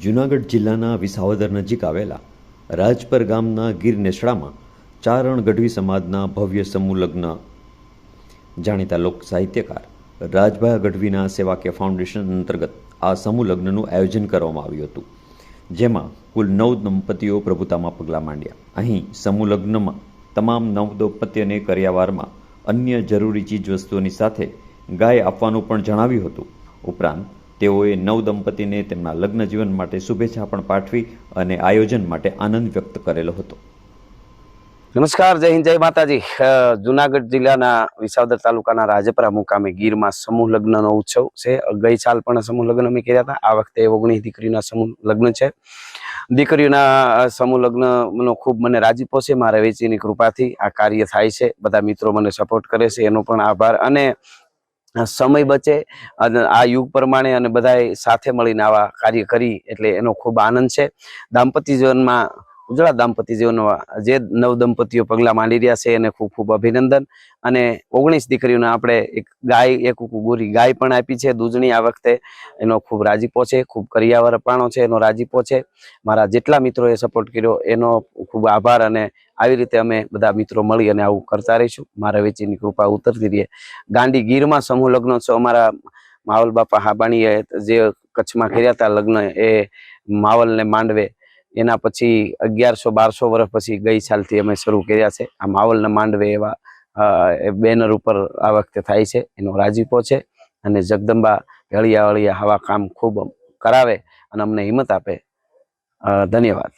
જૂનાગઢ જિલ્લાના વિસાવદર નજીક આવેલા રાજપર ગામના ગીર નેસડામાં ચારણ ગઢવી સમાજના ભવ્ય સમૂહ લગ્ન. જાણીતા લોક સાહિત્યકાર રાજભાઈ ગઢવીના સેવાકીય ફાઉન્ડેશન અંતર્ગત આ સમૂહ લગ્નનું આયોજન કરવામાં આવ્યું હતું, જેમાં કુલ નવ દંપતીઓ પ્રભુતામાં પગલાં માંડ્યા. અહીં સમૂહ લગ્નમાં તમામ નવ દંપતીઓને કર્યાવારમાં અન્ય જરૂરી ચીજવસ્તુઓની સાથે ગાય આપવાનું પણ જણાવ્યું હતું. ઉપરાંત તેઓએ નવ દંપતીને તેમના લગ્ન જીવન માટે શુભેચ્છા પણ પાઠવી અને આયોજન માટે આનંદ વ્યક્ત કરેલો હતો. નમસ્કાર, જય હિન્દ, જય માતાજી. જુનાગઢ જિલ્લાના વિસાવદર તાલુકાના રાજપરા મુકામે ગીરમાં સમૂહ લગ્નનો ઉત્સવ છે. ગઈ સાલ પણ સમૂહ લગ્ન અમે કર્યા હતા. આ વખતે ઓગણીસ દીકરીના સમૂહ લગ્ન છે. દીકરીઓના સમૂહ લગ્નનો ખૂબ મને રાજીપો છે. મારા વેચીની કૃપાથી આ કાર્ય થાય છે. બધા મિત્રો મને સપોર્ટ કરે છે. એનો પણ આભાર. અને સમય બચે અને આ યુગ પ્રમાણે અને બધાએ સાથે મળીને આવા કાર્ય કરી એટલે એનો ખૂબ આનંદ છે. દાંપત્ય જીવનમાં ઉજળા જીવનમાં જે નવ દંપતીઓ પગલાં માંડી રહ્યા છે એને ખૂબ ખૂબ અભિનંદન. અને ઓગણીસ દીકરીઓને આપણે એક ગાય, એક ગોરી ગાય પણ આપી છે દૂધની આ વખતે. એનો ખૂબ રાજીપો છે, ખૂબ કરિયાવર પાણો છે, એનો રાજીપો છે. મારા જેટલા મિત્રોએ સપોર્ટ કર્યો એનો ખૂબ આભાર અને આવી રીતે અમે બધા મિત્રો મળી અને આવું કરતા રહીશું. મારા વેચીની કૃપા ઉતરતી રહીએ ગાંડી ગીરમાં સમૂહ લગ્નોત્સવ અમારા માવલ બાપા હાબાણીએ જે કચ્છમાં કર્યા હતા લગ્ન, એ માવલને માંડવે એના પછી અગિયારસો, બારસો વર્ષ પછી ગઈ સાલથી અમે શરૂ કર્યા છે. આ માવલને માંડવે એવા બેનર ઉપર આ વખતે થાય છે. એનો રાજીપો છે અને જગદંબા હળિયા હળિયા આવા કામ ખૂબ કરાવે અને અમને હિંમત આપે. ધન્યવાદ.